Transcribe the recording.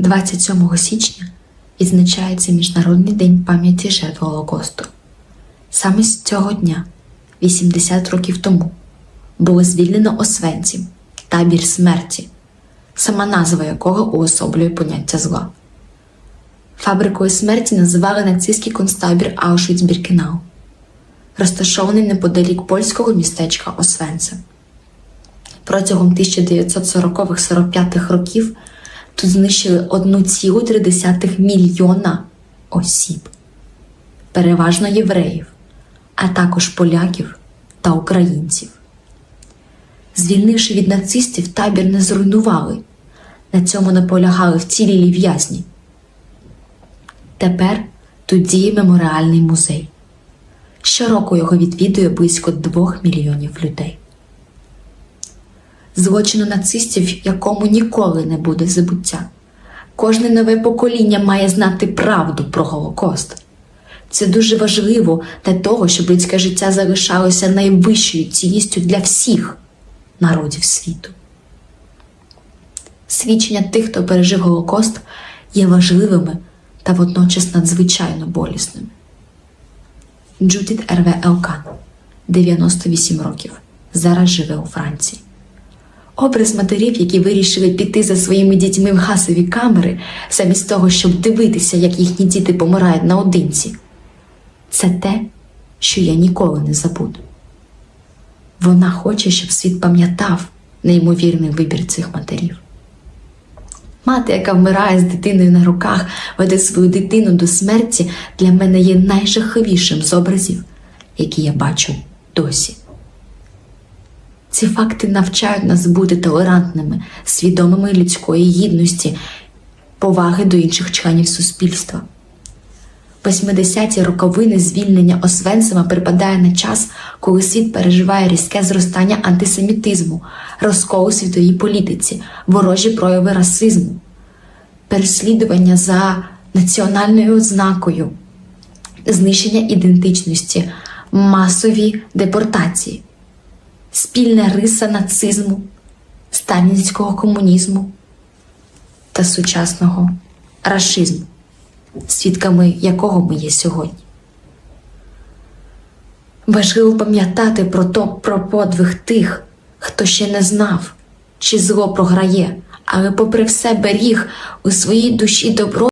27 січня відзначається Міжнародний день пам'яті жертв Голокосту. Саме з цього дня, 80 років тому, було звільнено Освенцім, табір смерті, сама назва якого уособлює поняття зла. Фабрикою смерті називали нацистський концтабір Аушвіц-Біркенау, розташований неподалік польського містечка Освенцим. Протягом 1940-45 років тут знищили 1,3 мільйона осіб, переважно євреїв, а також поляків та українців. Звільнивши від нацистів, табір не зруйнували. На цьому наполягали вцілілі в'язні. Тепер тут діє меморіальний музей. Щороку його відвідує близько 2 мільйонів людей. Злочину нацистів, якому ніколи не буде забуття. Кожне нове покоління має знати правду про Голокост. Це дуже важливо для того, щоб людське життя залишалося найвищою цінністю для всіх народів світу. Свідчення тих, хто пережив Голокост, є важливими та водночас надзвичайно болісними. Джудіт Ерве Елкан, 98 років, зараз живе у Франції. Образ матерів, які вирішили піти за своїми дітьми в гасові камери, замість того, щоб дивитися, як їхні діти помирають наодинці, це те, що я ніколи не забуду. Вона хоче, щоб світ пам'ятав неймовірний вибір цих матерів. Мати, яка вмирає з дитиною на руках, веде свою дитину до смерті, для мене є найжахливішим з образів, які я бачу досі. Ці факти навчають нас бути толерантними, свідомими людської гідності, поваги до інших членів суспільства. 80-ті роковини звільнення Освенцима припадає на час, коли світ переживає різке зростання антисемітизму, розкол у світовій політиці, ворожі прояви расизму, переслідування за національною ознакою, знищення ідентичності, масові депортації, спільна риса нацизму, сталінського комунізму та сучасного рашизму свідками якого ми є сьогодні. Важливо пам'ятати про то, про подвиг тих, хто ще не знав, чи зло програє, але попри все беріг у своїй душі добро